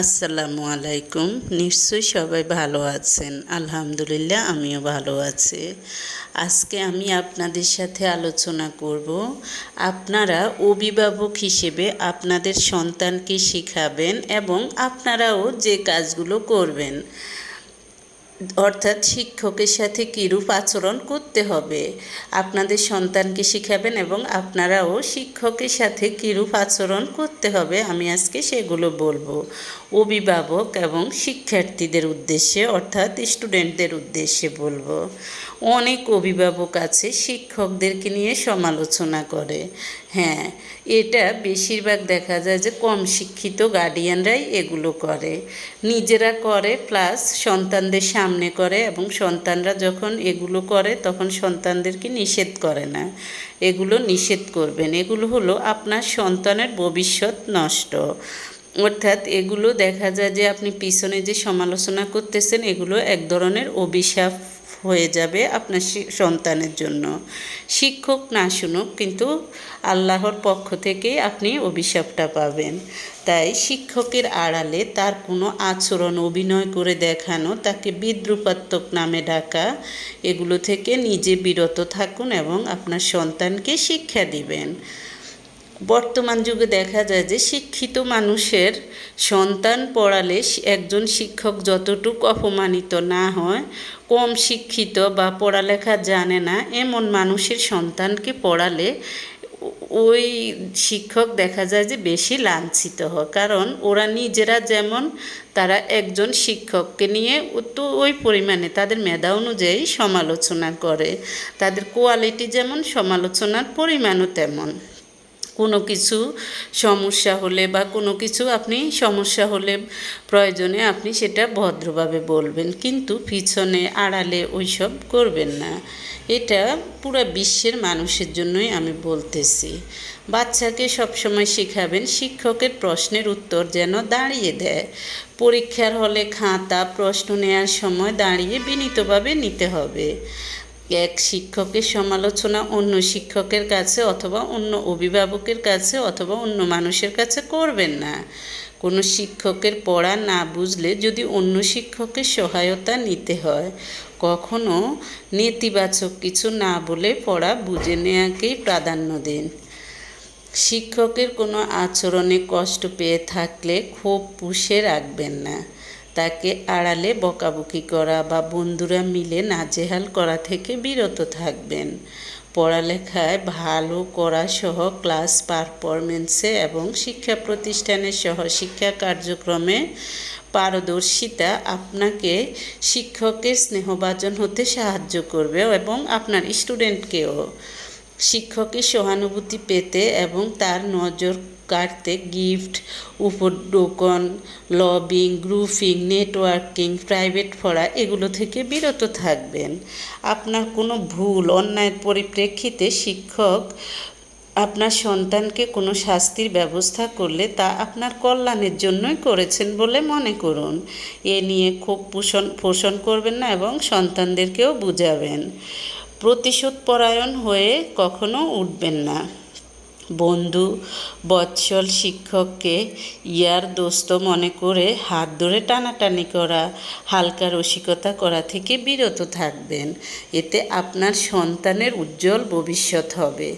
আসসালামু আলাইকুম। নিশ্চয়ই সবাই ভালো আছেন। আলহামদুলিল্লাহ, আমিও ভালো আছি। আজকে আমি আপনাদের সাথে আলোচনা করব, আপনারা অভিভাবক হিসেবে আপনাদের সন্তানকে শেখাবেন এবং আপনারাও যে কাজগুলো করবেন। অর্থাৎ শিক্ষকের সাথে কীরূপ আচরণ করতে হবে? আপনাদের সন্তানকে শিখাবেন এবং আপনারাও শিক্ষকের সাথে কীরূপ আচরণ করতে হবে? আমি আজকে সেগুলো বলব। অভিভাবক এবং শিক্ষার্থীদের উদ্দেশ্যে, অর্থাৎ স্টুডেন্টদের উদ্দেশ্যে বলব। অনেক অভিভাবক আছে, শিক্ষকদেরকে নিয়ে সমালোচনা করে। হ্যাঁ এটা বেশিরভাগ দেখা যায় যে কম শিক্ষিত গার্ডিয়ানরাই এগুলো করে। নিজেরা করে প্লাস সন্তানদের সামনে করে এবং সন্তানরা যখন এগুলো করে, তখন সন্তানদেরকে নিষেধ করে না। এগুলো নিষেধ করবেন। এগুলো হলো আপনার সন্তানের ভবিষ্যৎ নষ্ট। অর্থাৎ এগুলো দেখা যায় যে আপনি পিছনে যে সমালোচনা করতেছেন, এগুলো এক ধরনের অভিশাপ হয়ে যাবে আপনার সন্তানের জন্য। শিক্ষক না শুনুক, কিন্তু আল্লাহর পক্ষ থেকে আপনি অভিশাপটা পাবেন। তাই শিক্ষকের আড়ালে তার কোনো আচরণ, অভিনয় করে দেখানো, তাকে বিদ্রুপাত্মক নামে ডাকা, এগুলো থেকে নিজে বিরত থাকুন এবং আপনার সন্তানকে শিক্ষা দিবেন। বর্তমান যুগে দেখা যায় যে শিক্ষিত মানুষের সন্তান পড়ালে একজন শিক্ষক যতটুকু অপমানিত না হয়, কম শিক্ষিত বা পড়ালেখা জানে না, এমন মানুষের সন্তানকে পড়ালে ওই শিক্ষক দেখা যায় যে বেশি লাঞ্ছিত হয়। কারণ ওরা নিজেরা যেমন তারা একজন শিক্ষককে নিয়ে তো ওই পরিমাণে তাদের মেধা অনুযায়ী সমালোচনা করে, তাদের কোয়ালিটি যেমন, সমালোচনার পরিমাণও তেমন। কোনো কিছু সমস্যা হলে বা কোনো কিছু আপনি সমস্যা হলে প্রয়োজনে আপনি সেটা ভদ্রভাবে বলবেন। কিন্তু পিছনে, আড়ালে ওইসব করবেন না। এটা পুরো বিশ্বের মানুষের জন্যই আমি বলতেছি। বাচ্চাকে সবসময় শেখাবেন, শিক্ষকের প্রশ্নের উত্তর যেন দাঁড়িয়ে দেয়। পরীক্ষার হলে খাতা, প্রশ্ন নেওয়ার সময় দাঁড়িয়ে বিনীতভাবে নিতে হবে। এক শিক্ষকের সমালোচনা অন্য শিক্ষকের কাছে অথবা অন্য অভিভাবকের কাছে অথবা অন্য মানুষের কাছে করবেন না। কোনো শিক্ষকের পড়া না বুঝলে যদি অন্য শিক্ষকের সহায়তা নিতে হয়, কখনো নেতিবাচক কিছু না বলে পড়া বুঝে নেওয়াকেই প্রাধান্য দিন। শিক্ষকের কোনো আচরণে কষ্ট পেয়ে থাকলে ক্ষোভ পুষে রাখবেন না। তাকে আড়ালে বকাবকি করা বা বন্ধুরা মিলে নাজেহাল করা থেকে বিরত থাকবেন। পড়ালেখায় ভালো করা সহ ক্লাস পারফরমেন্সে এবং শিক্ষা প্রতিষ্ঠানের সহ শিক্ষা কার্যক্রমে পারদর্শিতা আপনাকে শিক্ষকের স্নেহভাজন হতে সাহায্য করবে এবং আপনার স্টুডেন্টকেও। শিক্ষকের সহানুভূতি পেতে এবং তার নজর কাটতে গিফট উপঢৌকন লবিং গ্রুপিং নেটওয়ার্কিং, প্রাইভেট পড়া, এগুলো থেকে বিরত থাকবেন। আপনার কোনো ভুল, অন্যায়ের পরিপ্রেক্ষিতে শিক্ষক আপনার সন্তানকে কোনো শাস্তির ব্যবস্থা করলে তা আপনার কল্যাণের জন্যই করেছেন বলে মনে করুন। এ নিয়ে খুব পোষণ পোষণ করবেন না এবং সন্তানদেরকেও বুঝাবেন। প্রতিশোধ পরায়ণ হয়ে কখনো উঠবেন না। বন্ধু, বৎসল শিক্ষককে ইয়ার দোস্ত মনে করে হাত ধরে টানাটানি করা, হালকা রসিকতা করা থেকে বিরত থাকবেন। এতে আপনার সন্তানের উজ্জ্বল ভবিষ্যৎ হবে।